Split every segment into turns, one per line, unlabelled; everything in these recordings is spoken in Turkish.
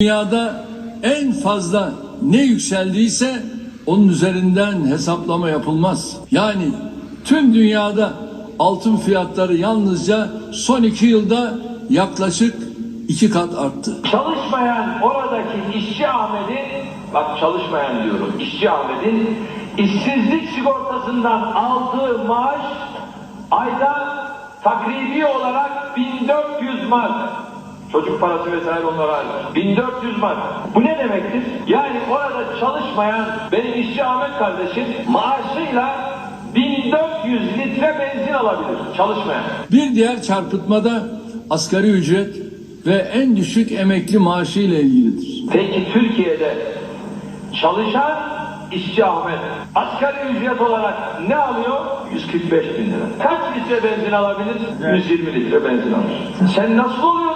Dünyada en fazla ne yükseldiyse onun üzerinden hesaplama yapılmaz. Yani tüm dünyada altın fiyatları yalnızca son iki yılda yaklaşık iki kat arttı.
Çalışmayan oradaki işçi Ahmet'in, bak çalışmayan diyorum, işçi Ahmet'in işsizlik sigortasından aldığı maaş ayda takribi olarak 1400 mark. Çocuk parası vesaire onlara ait. 1400 mark. Bu ne demektir? Yani orada çalışmayan benim işçi Ahmet kardeşim maaşıyla 1400 litre benzin alabilir çalışmayan.
Bir diğer çarpıtmada asgari ücret ve en düşük emekli maaşı ile ilgilidir.
Peki Türkiye'de çalışan işçi Ahmet asgari ücret olarak ne alıyor? 145 bin lira. Kaç litre benzin alabilir? 120 litre benzin alır. Sen nasıl oluyor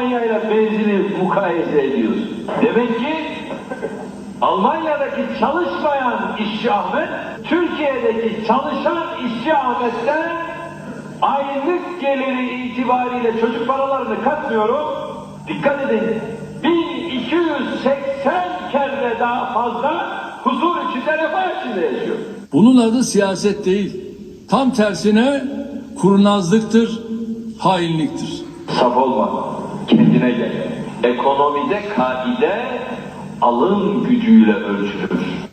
Almanya ile benzini mukayese ediyorsun? Demek ki Almanya'daki çalışmayan işçi Ahmet, Türkiye'deki çalışan işçi Ahmet'ten aylık geliri itibariyle çocuk paralarını katmıyorum. Dikkat edin. 1280 kere daha fazla huzur içinde refah içinde yaşıyor.
Bunun adı siyaset değil. Tam tersine kurnazlıktır, hainliktir.
Saf olma. Kendine gel. Ekonomide kaide alım gücüyle ölçülür.